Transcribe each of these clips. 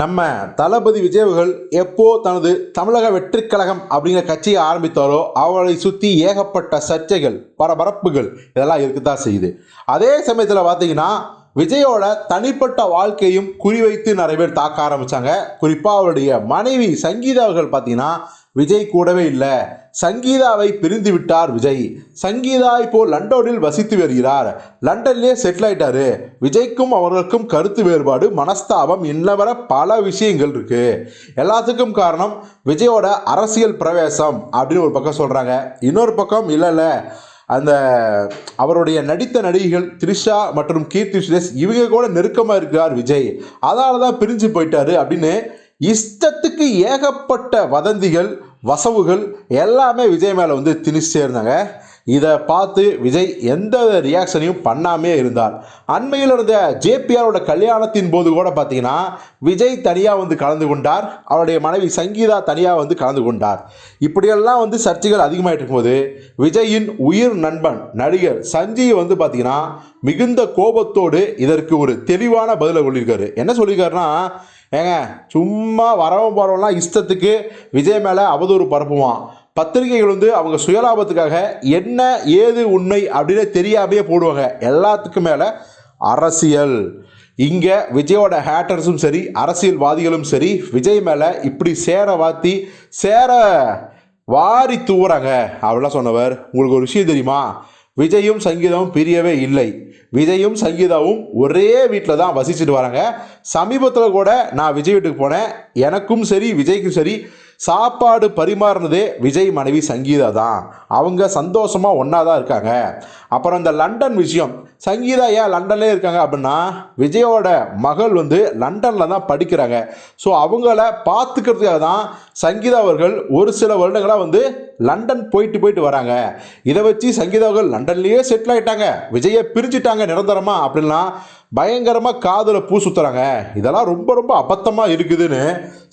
நம்ம தளபதி விஜயவர்கள் எப்போ தனது தமிழக வெற்றிக்கழகம் அப்படிங்கிற கட்சியை ஆரம்பித்தாரோ அவரை சுற்றி ஏகப்பட்ட சர்ச்சைகள் பரபரப்புகள் இதெல்லாம் இருக்குதான் செய்யுது. அதே சமயத்தில் பார்த்தீங்கன்னா விஜயோட தனிப்பட்ட வாழ்க்கையும் குறிவைத்து நிறைய பேர் தாக்க ஆரம்பித்தாங்க குறிப்பாக அவருடைய மனைவி சங்கீதா அவர்கள் பார்த்தீங்கன்னா விஜய் கூடவே இல்லை. சங்கீதாவை பிரிந்து விட்டார் விஜய். சங்கீதா இப்போ லண்டனில் வசித்து வருகிறார். லண்டன்லேயே செட்டில் ஆயிட்டாரு. விஜய்க்கும் அவர்களுக்கும் கருத்து வேறுபாடு மனஸ்தாபம் இன்னவர பல விஷயங்கள் இருக்கு. எல்லாத்துக்கும் காரணம் விஜயோட அரசியல் பிரவேசம் அப்படின்னு ஒரு பக்கம் சொல்றாங்க. இன்னொரு பக்கம் இல்லை இல்லை. அந்த அவருடைய நடித்த நடிகைகள் த்ரிஷா மற்றும் கீர்த்தி சுரேஷ் இவங்க கூட நெருக்கமாக இருக்கிறார் விஜய். அதனால தான் பிரிஞ்சு போயிட்டாரு அப்படின்னு இஷ்டத்துக்கு ஏகப்பட்ட வதந்திகள் வசவுகள் எல்லாமே விஜய் மேலே வந்து திணிச்சே இருந்தாங்க. இதை பார்த்து விஜய் எந்த ரியாக்ஷனையும் பண்ணாமே இருந்தார். அண்மையில் இருந்த ஜேபிஆரோட கல்யாணத்தின் போது கூட பார்த்தீங்கன்னா விஜய் தனியாக வந்து கலந்து கொண்டார். அவருடைய மனைவி சங்கீதா தனியாக வந்து கலந்து கொண்டார். இப்படியெல்லாம் வந்து சர்ச்சைகள் அதிகமாகிட்டு இருக்கும்போது விஜயின் உயிர் நண்பன் நடிகர் சஞ்சீவ் வந்து பார்த்தீங்கன்னா மிகுந்த கோபத்தோடு இதற்கு ஒரு தெளிவான பதிலை சொல்லியிருக்காரு. என்ன சொல்லியிருக்காருன்னா ஏங்க சும்மா வரவன் போகிறவன்லாம் இஷ்டத்துக்கு விஜய் மேலே அவதூறு பரப்புவான். பத்திரிகைகள் வந்து அவங்க சுயலாபத்துக்காக என்ன ஏது உண்மை அப்படின்னு தெரியாமையே போடுவாங்க. எல்லாத்துக்கும் மேலே அரசியல். இங்கே விஜயோட ஹேட்டர்ஸும் சரி அரசியல்வாதிகளும் சரி விஜய் மேலே இப்படி சேர வாத்தி சேர வாரி தூவுறாங்க. அப்படிலாம் சொன்னவர். உங்களுக்கு ஒரு விஷயம் தெரியுமா? விஜயும் சங்கீதாவும் பிரியவே இல்லை. விஜயும் சங்கீதாவும் ஒரே வீட்டில் தான் வசிச்சுட்டு வராங்க. சமீபத்தில் கூட நான் விஜய் வீட்டுக்கு போனேன். எனக்கும் சரி விஜய்க்கும் சரி சாப்பாடு பரிமாறினதே விஜய் மனைவி சங்கீதா தான். அவங்க சந்தோஷமாக ஒன்றா தான் இருக்காங்க. அப்புறம் இந்த லண்டன் விஷயம். சங்கீதா ஏன் லண்டன்லேயே இருக்காங்க அப்படின்னா விஜயோட மகள் வந்து லண்டனில் தான் படிக்கிறாங்க. ஸோ அவங்கள பார்த்துக்கிறதுக்காக தான் சங்கீதா அவர்கள் ஒரு சில வருடங்களாக வந்து லண்டன் போயிட்டு போயிட்டு வராங்க. இதை வச்சு சங்கீதா அவர்கள் லண்டன்லேயே செட்டில் ஆகிட்டாங்க விஜயை பிரிஞ்சுட்டாங்க நிரந்தரமாக அப்படின்லாம் பயங்கரமாக காதில் பூ சுற்றுறாங்க இதெல்லாம் ரொம்ப ரொம்ப அபத்தமாக இருக்குதுன்னு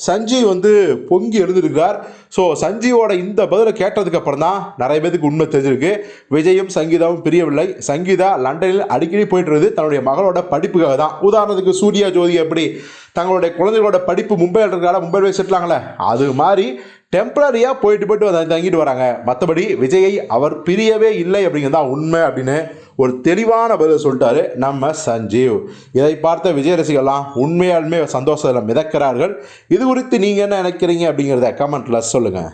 சஞ்சீவ் வந்து பொங்கி எழுதியிருக்கார் ஸோ சஞ்சீவோட இந்த பதிலை கேட்டதுக்கு அப்புறம் தான் நிறைய பேருக்கு உண்மை தெரிஞ்சிருக்கு. விஜயும் சங்கீதாவும் பிரியவில்லை. சங்கீதா லண்டனில் அடிக்கடி போயிட்டு தன்னுடைய மகளோட படிப்புக்காக தான். உதாரணத்துக்கு சூர்யா ஜோதி எப்படி தங்களுடைய குழந்தைகளோட படிப்பு மும்பையில் இருக்கிறால மும்பையில் போய் செட்டிலாங்களே அது மாதிரி டெம்பரரியாக போயிட்டு போயிட்டு வந்து தங்கிட்டு வராங்க. மற்றபடி விஜயை அவர் பிரியவே இல்லை அப்படிங்கிறது தான் உண்மை அப்படின்னு ஒரு தெளிவான பதில் சொல்லிட்டாரு நம்ம சஞ்சீவ். இதை பார்த்த விஜய் ரசிகர்லாம் உண்மையாலுமே சந்தோஷத்தில் மிதக்கிறார்கள். இது குறித்து நீங்கள் என்ன நினைக்கிறீங்க அப்படிங்கிறத கமெண்ட்டில் சொல்லுங்கள்